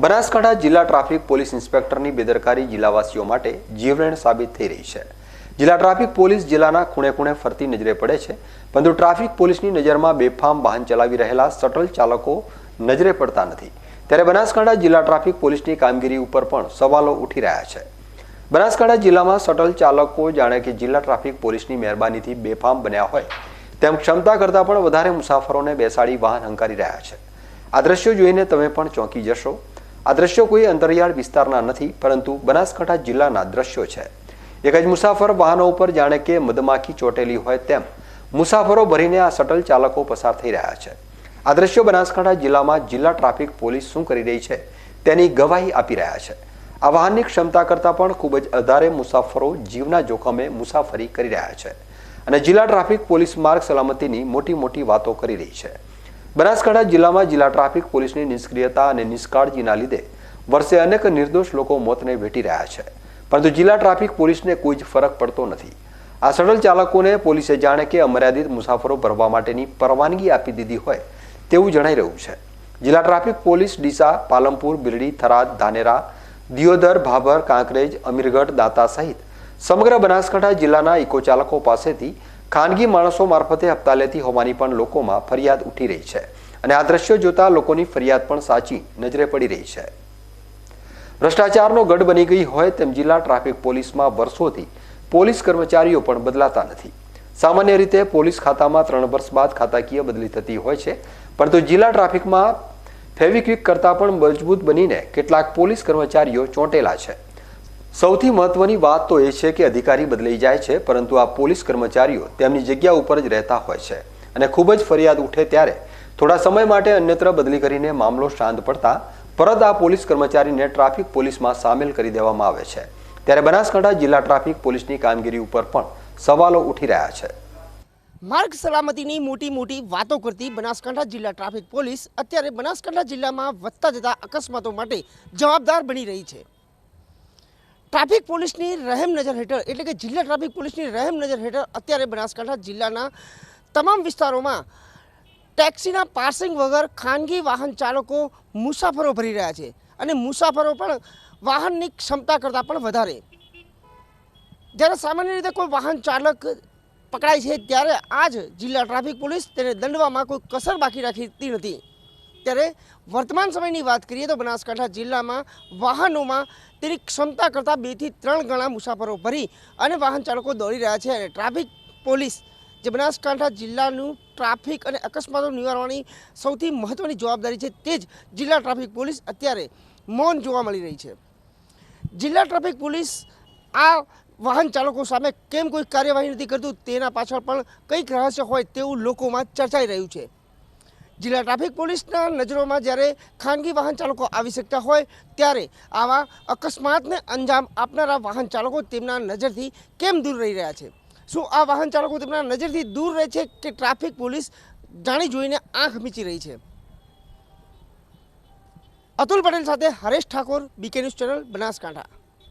બનાસકાંઠા જિલ્લા traffic police ઇન્સ્પેક્ટરની બેદરકારી જિલ્લાવાસીઓ માટે જીવલેણ સાબિત થઈ રહી છે. જિલ્લા ટ્રાફિક પોલીસ જિલ્લાના ખૂણે ખૂણે ફરતી નજરે પડે છે, પરંતુ ટ્રાફિક પોલીસની નજરમાં બેફામ વાહન ચલાવી રહેલા શટલ ચાલકો નજરે પડતા નથી. ત્યારે બનાસકાંઠા જિલ્લા ટ્રાફિક પોલીસની કામગીરી ઉપર પણ સવાલો ઉઠી રહ્યા છે. બનાસકાંઠા જિલ્લામાં શટલ ચાલકો જાણે કે જિલ્લા ટ્રાફિક પોલીસની મહેરબાનીથી બેફામ બન્યા હોય, તેમ ક્ષમતા કરતાં પણ વધારે મુસાફરોને બેસાડી વાહન હંકારી રહ્યા છે. આ દ્રશ્યો જોઈને તમે પણ ચોંકી જશો. આ દ્રશ્યો કોઈ અંતરિયાળ વિસ્તારના નથી, પરંતુ બનાસકાંઠા જિલ્લાના દ્રશ્યો છે. એક જ મુસાફર વાહનો ઉપર જાણે કે મધમાખી ચોટેલી હોય તેમ મુસાફરો ભરીને આ શટલ ચાલકો પસાર થઈ રહ્યા છે. આ દ્રશ્યો બનાસકાંઠા જિલ્લામાં જિલ્લા ટ્રાફિક પોલીસ શું કરી રહી છે તેની ગવાહી આપી રહ્યા છે. આ વાહનની ક્ષમતા કરતાં પણ ખૂબ જ વધારે મુસાફરો જીવના જોખમે મુસાફરી કરી રહ્યા છે અને જિલ્લા ટ્રાફિક પોલીસ માર્ગ સલામતીની મોટી મોટી વાતો કરી રહી છે. બનાસકાંઠા જિલ્લામાં જિલ્લા ટ્રાફિક પોલીસની નિષ્ક્રિયતા અને નિષ્કાળજીના લીધે વર્ષે અનેક નિર્દોષ લોકો મોતને ભેટી રહ્યા છે. પરંતુ જિલ્લા ટ્રાફિક પોલીસને કોઈ જ ફરક પડતો નથી. આ શટલ ચાલકોને પોલીસે જાણે કે અમર્યાદિત મુસાફરો ભરવા માટેની પરવાનગી આપી દીધી હોય તેવું જણાઈ રહ્યું છે. જિલ્લા ટ્રાફિક પોલીસ ડીસા પાલમપુર બિરડી, થરાદ, ધાનેરા, દિયોદર, ભાભર, કાંકરેજ, અમીરગઢ, દાતા સહિત સમગ્ર બનાસકાંઠા જિલ્લાના ઇકો ચાલકો પાસેથી ખાનગી માણસો મારફતે હપ્તા લેતી હોવાની પણ લોકોમાં ફરિયાદ ઉઠી રહી છે અને આ દ્રશ્યો જોતા લોકોની ફરિયાદ પણ સાચી નજરે પડી રહી છે. ભ્રષ્ટાચારનો ગઢ બની ગઈ હોય તેમ જિલ્લા ટ્રાફિક પોલીસમાં વર્ષોથી પોલીસ કર્મચારીઓ પણ બદલાતા નથી. સામાન્ય રીતે પોલીસ ખાતામાં ત્રણ વર્ષ બાદ ખાતાકીય બદલી થતી હોય છે, પરંતુ જિલ્લા ટ્રાફિકમાં ફેવિક્વિક કરતાં પણ મજબૂત બનીને કેટલાક પોલીસ કર્મચારીઓ ચોંટેલા છે. સૌથી મહત્વની વાત તો એ છે કે અધિકારી બદલાઈ જાય છે, પરંતુ આ પોલીસ કર્મચારીઓ તેમની જગ્યા ઉપર જ રહેતા હોય છે અને ખૂબ જ ફરિયાદ ઉઠે ત્યારે થોડા સમય માટે અન્યત્ર બદલી કરીને મામલો શાંત પડતા પરત આ પોલીસ કર્મચારીને ટ્રાફિક પોલીસમાં સામેલ કરી દેવામાં આવે છે. ત્યારે બનાસકાંઠા જિલ્લા ટ્રાફિક પોલીસની કામગીરી ઉપર પણ સવાલો ઉઠી રહ્યા છે. માર્ગ સલામતીની મોટી મોટી વાતો કરતી બનાસકાંઠા જિલ્લા ટ્રાફિક પોલીસ અત્યારે બનાસકાંઠા જિલ્લામાં વધતા જતા અકસ્માતો માટે જવાબદાર બની રહી છે. ટ્રાફિક પોલીસની રહેમ નજર હેઠળ, એટલે કે જિલ્લા ટ્રાફિક પોલીસની રહેમ નજર હેઠળ અત્યારે બનાસકાંઠા જિલ્લાના તમામ વિસ્તારોમાં ટેક્સીના પાર્સિંગ વગર ખાનગી વાહન ચાલકો મુસાફરો ભરી રહ્યા છે અને મુસાફરો પણ વાહનની ક્ષમતા કરતાં પણ વધારે. જ્યારે સામાન્ય રીતે કોઈ વાહન ચાલક પકડાય છે, ત્યારે આ જ જિલ્લા ટ્રાફિક પોલીસ તેને દંડવામાં કોઈ કસર બાકી રાખતી નથી. ત્યારે વર્તમાન સમયની વાત કરીએ તો બનાસકાંઠા જિલ્લામાં વાહનોમાં તેની ક્ષમતા કરતાં બેથી ત્રણ ગણા મુસાફરો ભરી અને વાહન ચાલકો દોડી રહ્યા છે અને ટ્રાફિક પોલીસ જે બનાસકાંઠા જિલ્લાનું ટ્રાફિક અને અકસ્માતો નિવારવાની સૌથી મહત્ત્વની જવાબદારી છે તે જ જિલ્લા ટ્રાફિક પોલીસ અત્યારે મૌન જોવા મળી રહી છે. જિલ્લા ટ્રાફિક પોલીસ આ વાહન ચાલકો સામે કેમ કોઈ કાર્યવાહી નથી કરતું તેના પાછળ પણ કંઈક રહસ્ય હોય તેવું લોકોમાં ચર્ચાઈ રહ્યું છે. જિલ્લા ટ્રાફિક પોલીસના નજરોમાં જ્યારે ખાનગી વાહન ચાલકો આવી શકતા હોય ત્યારે આવા અકસ્માતને અંજામ આપનારા વાહન ચાલકો તેમના નજરથી કેમ દૂર રહી રહ્યા છે? શું આ વાહન ચાલકો તેમના નજરથી દૂર રહે છે કે ટ્રાફિક પોલીસ જાણી જોઈને આંખ મીચી રહી છે? અતુલ પટેલ સાથે Haresh Thakor BK news channel Banaskantha.